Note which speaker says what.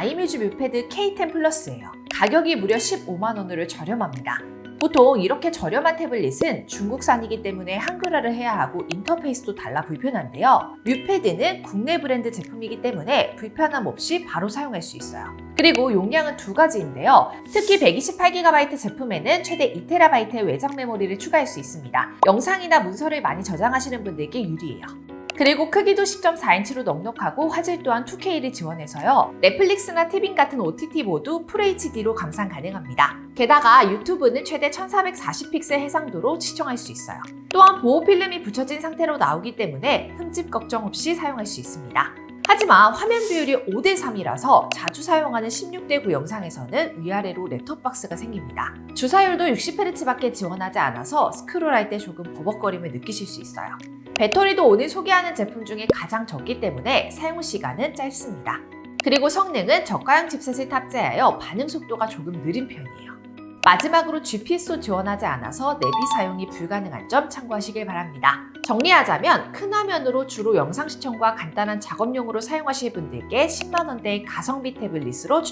Speaker 1: 아이뮤즈 뮤패드 K10 플러스예요. 가격이 무려 15만 원으로 저렴합니다. 보통 이렇게 저렴한 태블릿은 중국산이기 때문에 한글화를 해야 하고 인터페이스도 달라 불편한데요. 뮤패드는 국내 브랜드 제품이기 때문에 불편함 없이 바로 사용할 수 있어요. 그리고 용량은 두 가지인데요. 특히 128GB 제품에는 최대 2TB의 외장 메모리를 추가할 수 있습니다. 영상이나 문서를 많이 저장하시는 분들께 유리해요. 그리고 크기도 10.4인치로 넉넉하고 화질 또한 2K를 지원해서요. 넷플릭스나 티빙 같은 OTT 모두 FHD로 감상 가능합니다. 게다가 유튜브는 최대 1440픽셀 해상도로 시청할 수 있어요. 또한 보호 필름이 붙여진 상태로 나오기 때문에 흠집 걱정 없이 사용할 수 있습니다. 하지만 화면 비율이 5대 3이라서 자주 사용하는 16대 9 영상에서는 위아래로 랩톱박스가 생깁니다. 주사율도 60Hz밖에 지원하지 않아서 스크롤할 때 조금 버벅거림을 느끼실 수 있어요. 배터리도 오늘 소개하는 제품 중에 가장 적기 때문에 사용 시간은 짧습니다. 그리고 성능은 저가형 칩셋을 탑재하여 반응 속도가 조금 느린 편이에요. 마지막으로 GPS도 지원하지 않아서 내비 사용이 불가능한 점 참고하시길 바랍니다. 정리하자면 큰 화면으로 주로 영상 시청과 간단한 작업용으로 사용하실 분들께 10만원대의 가성비 태블릿으로 추천